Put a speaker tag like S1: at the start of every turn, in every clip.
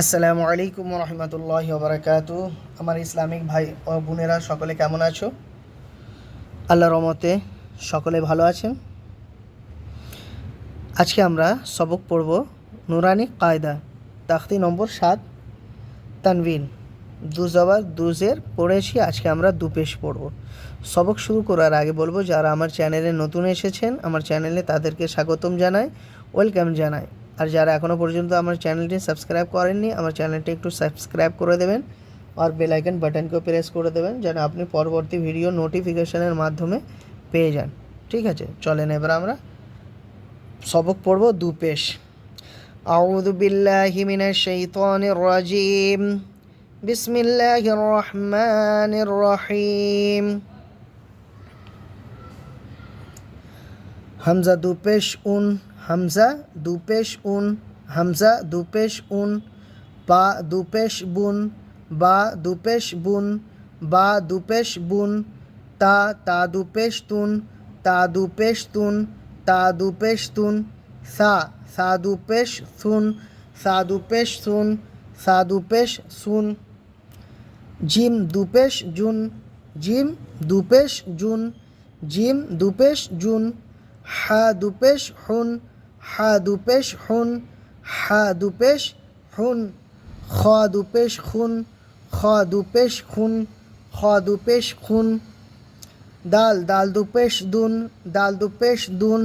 S1: আসসালামু আলাইকুম রহমতুল্লাহ বারাকাতু আমার ইসলামিক ভাই ও বোনেরা, সকলে কেমন আছো? আল্লাহ রহমতে সকলে ভালো আছেন। আজকে আমরা সবক পড়ব নুরানি কায়দা, তাখতি নম্বর সাত, তানবিন। দু জবার দুজের পড়েছি, আজকে আমরা দু পেশ পড়ব। সবক শুরু করার আগে বলব, যারা আমার চ্যানেলে নতুন এসেছেন, আমার চ্যানেলে তাদেরকে স্বাগতম জানাই, ওয়েলকাম জানাই। আর যারা এখনও পর্যন্ত আমার চ্যানেলটি সাবস্ক্রাইব করেননি আমার চ্যানেলটি একটু সাবস্ক্রাইব করে দেবেন আর বেল আইকন বাটনকেও প্রেস করে দেবেন যেন আপনি পরবর্তী ভিডিও নোটিফিকেশনের মাধ্যমে পেয়ে যান ঠিক আছে চলেন এবার আমরা সবক পড়ব দু পেশ أعوذ بالله من الشيطان الرجيم بسم الله الرحمن الرحيم হামজা দু পেশ উন, হামজা দু পেশ উন, হামজা দু পেশ উন, বা দু পেশ বুন, বা দু পেশ বুন, বা দু পেশ বুন, তা তা দু পেশ তুন, তা দু পেশ তুন, তা দু পেশ তুন, সা সা দু পেশ সুন, সা দু পেশ সুন, সা দু পেশ সুন। জিম দুপেশ জুন, জিম দুপেশ জুন, জিম দুপেশ জুন। হা দুপেশ হুন, হা দুপেশ হুন, হা দুপেশ হুন, খ খুন খ খুন খ খুন দাল দাল দুপেশ দুন, দাল দুপেশ দুন,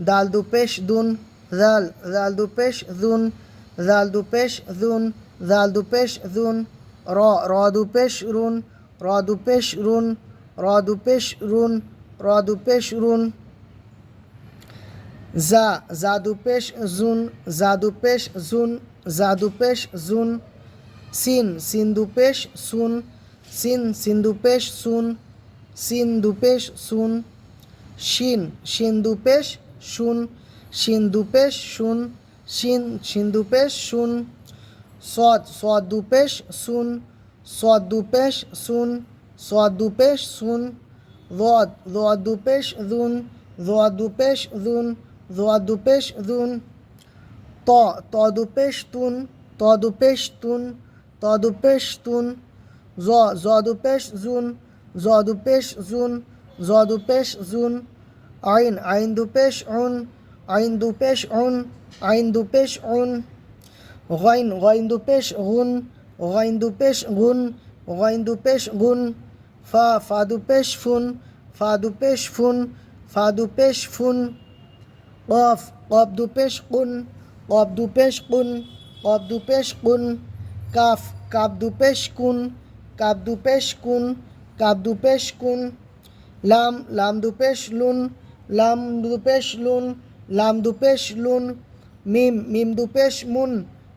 S1: দাল দুপেশ দুন জাল জাল দুপেশ দুন জাল দুপেশ দুন জাল দুপেশ দুন, র র দুপেশ রুন, র দুপেশ রুন, র দুপেশ রুন, র রুন জা, জাদুপেশ, জুন জাদুপেশ জুন জাদুপেশ, জুন, সিন, সিন্দুপেশ, সুন, সিন, সিন্দুপেশ, সুন সিন্দুপেশ, সুন, শিন, সিন্দুপেশ শুন সিন্দুপেশ শুন সিন সিন্দুপেশ শুন সদ, সদুপেশ, সুন সদুপেশ সুন সদুপেশ, সুন, রদ, রদুপেশ দুন রদুপেশ জোয়া দুপেশ জুন ত তদুপেশ তুন তদুপেশ তুন তদুপেশ তুন জ জ জুন জদুপেশ জুন জ জুন আইন আইন দুপেশ উন আইন দুপেশ উন আইন দুপেশ উন গাইন গাইন দুপেশ গুন গাইন দুপেশ গুন গাইন দুপেশ গুন ফা ফা দুপেশ ফুন ফাদুপেশ ফুন ফা ফুন কফ কফ দু পেশ কুন কফ দু পেশ কুন কফ দু পেশ কুন কাফ কাপ দু পেশ কুন কাপ দু পেশ কুন কাপ দু পেশ কুন লাম লাম দু পেশ লুন লাম দু পেশ লুন লাম দু পেশ লুন মিম মিম দু পেশ মুন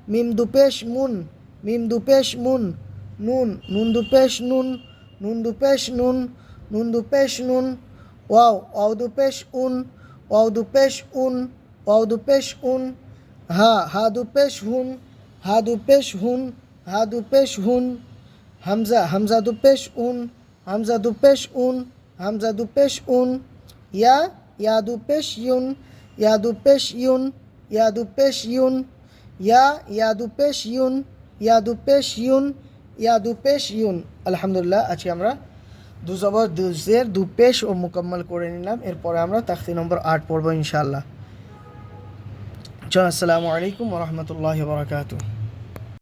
S1: মিম দু পেশ মুন মিম দু পেশ মুন নুন নুন দু পেশ নুন নুন দু পেশ নুন নুন দু পেশ নুন ওয়াও ওয়াও দু পেশ উন দুপেশ উন দুপেশ উন, হা হা দুপেশ হুন হা দুপেশ হুন হা দুপেশ হুন, হামজা হামজা দুপেশ উন হামজা দুপেশ উন হামজা দুপেশ উন, ইয়া ইয়া দুপেশ ইউন ইয়া দুপেশ ইউন ইয়া দুপেশ ইউন, ইয়া ইয়া দুপেশ ইউন ইয়া দুপেশ ইউন ইয়া দুপেশ ইউন। আলহামদুলিল্লাহ আজকে আমরা। দু জবর দুজের দু পেশ ও মোকাম্মল করে নিলাম। এরপরে আমরা তাখতি নম্বর আট পড়ব ইনশাল্লাহ আসসালামু আলাইকুম রহমতুল্লাহ বারকাতুহ।